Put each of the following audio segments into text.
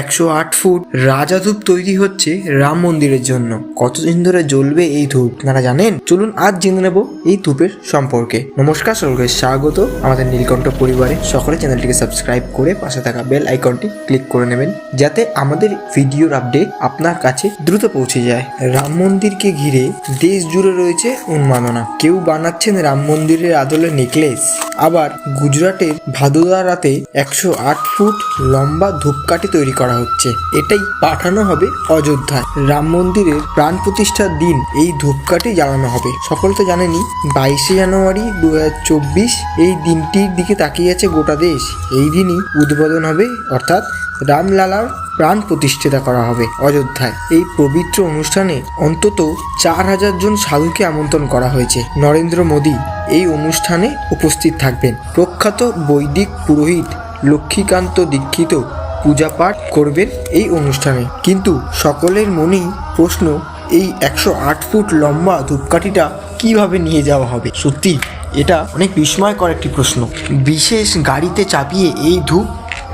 একশো আট ফুট রাজা ধূপ তৈরি হচ্ছে রাম মন্দিরের জন্য। কতদিন ধরে জ্বলবে এই ধূপ, আপনারা জানেন? চলুন আজ জেনে নেব এই ধূপের সম্পর্কে। নমস্কার, সকলকে স্বাগত আমাদের নীলকণ্ঠ পরিবারে। সকলে চ্যানেলটিকে সাবস্ক্রাইব করে পাশে থাকা বেল আইকনটি ক্লিক করে নেবেন, যাতে আমাদের ভিডিওর আপডেট আপনার কাছে দ্রুত পৌঁছে যায়। রাম মন্দিরকে ঘিরে দেশ জুড়ে রয়েছে উন্মাদনা। কেউ বানাচ্ছেন রাম মন্দিরের আদলে নেকলেস? আবার গুজরাটের ভাদোদা রাতে একশো আট ফুট লম্বা ধূপকাঠি তৈরি করা হচ্ছে। এটাই পাঠানো হবে অযোধ্যায়। রাম মন্দিরের প্রাণ প্রতিষ্ঠার দিন এই ধূপকাঠি জ্বালানো হবে। সকল তো জানেনই, বাইশে জানুয়ারি দু হাজার চব্বিশ এই দিনটির দিকে তাকিয়ে আছে গোটা দেশ। এই দিনই উদ্বোধন হবে, অর্থাৎ রামলালার প্রাণ প্রতিষ্ঠিতা করা হবে অযোধ্যায়। এই পবিত্র অনুষ্ঠানে অন্তত চার হাজার জন সাধুকে আমন্ত্রণ করা হয়েছে। নরেন্দ্র মোদী এই অনুষ্ঠানে উপস্থিত থাকবেন প্রখ্যাত বৈদিক পুরোহিত লক্ষ্মীকান্ত দীক্ষিত পূজা পাঠ করবেন এই অনুষ্ঠানে। কিন্তু সকলের মনেই প্রশ্ন, এই একশো আট ফুট লম্বা ধূপকাঠিটা কীভাবে নিয়ে যাওয়া হবে? সত্যি, এটা অনেক বিস্ময়কর একটি প্রশ্ন। বিশেষ গাড়িতে চাপিয়ে এই ধূপ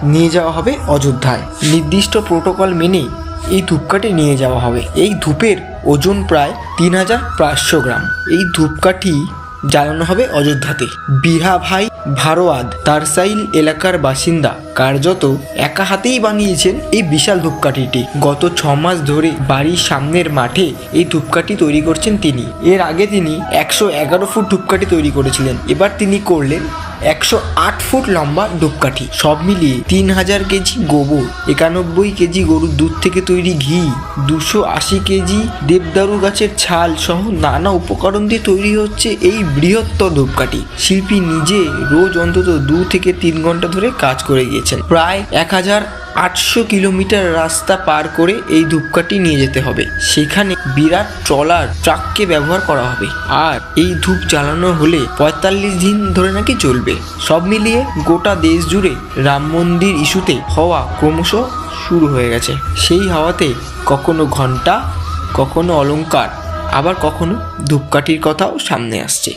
নিয়ে যাওয়া হবে অযোধ্যায়। নির্দিষ্ট প্রোটোকল মেনে এই ধূপকাঠি নিয়ে যাওয়া হবে। এই ধূপের ওজন প্রায় তিন হাজার পাঁচশো গ্রাম। এই ধূপকাঠি জ্বালানো হবে অযোধ্যাতে। বিহা ভাই ভারোয়াদ তারসাইল এলাকার বাসিন্দা কার্যত একা হাতেই বানিয়েছেন এই বিশাল ধূপকাঠিটি। গত ছ মাস ধরে বাড়ির সামনের মাঠে এই ধূপকাঠি তৈরি করছেন তিনি। এর আগে তিনি একশো এগারো ফুট ধূপকাঠি তৈরি করেছিলেন। এবার তিনি করলেন একশো আট ফুট লম্বা ধূপকাঠি সব মিলিয়ে তিন হাজার কেজি গোবর, একানব্বই কেজি গরুর দুধ থেকে তৈরি ঘি, দুশো আশি কেজি দেবদারু গাছের ছাল সহ নানা উপকরণ দিয়ে তৈরি হচ্ছে এই বৃহত্তর ধূপকাঠি শিল্পী নিজে রোজ অন্তত দু থেকে তিন ঘণ্টা ধরে কাজ করে গিয়েছেন। প্রায় এক হাজার আটশো কিলোমিটার রাস্তা পার করে এই ধূপকাঠি নিয়ে যেতে হবে। সেখানে বিরাট ট্রলার, ট্রাককে ব্যবহার করা হবে। আর এই ধূপ জ্বালানো হলে পঁয়তাল্লিশ দিন ধরে নাকি চলবে। সব মিলিয়ে গোটা দেশ জুড়ে রাম মন্দির ইস্যুতে হওয়া ক্রমশ শুরু হয়ে গেছে। সেই হাওয়াতে কখনো ঘণ্টা কখনো অলংকার, আবার কখনো ধূপকাঠির কথাও সামনে আসছে।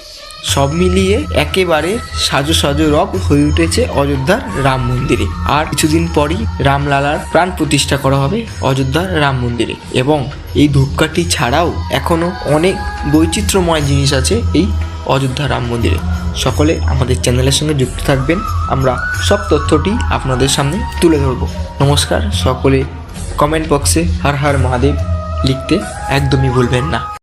সব মিলিয়ে একেবারে সাজো সাজো রব হয়ে উঠেছে অযোধ্যার রাম মন্দিরে। আর কিছুদিন পরই রামলালার প্রাণ প্রতিষ্ঠা করা হবে অযোধ্যার রাম মন্দিরে। এবং এই ধূপকাঠি ছাড়াও এখনও অনেক বৈচিত্র্যময় জিনিস আছে এই অযোধ্যা রাম মন্দিরে। সকলে আমাদের চ্যানেলের সঙ্গে যুক্ত থাকবেন। আমরা সব তথ্যটি আপনাদের সামনে তুলে ধরব। নমস্কার, সকলে কমেন্ট বক্সে হর হর মহাদেব লিখতে একদমই ভুলবেন না।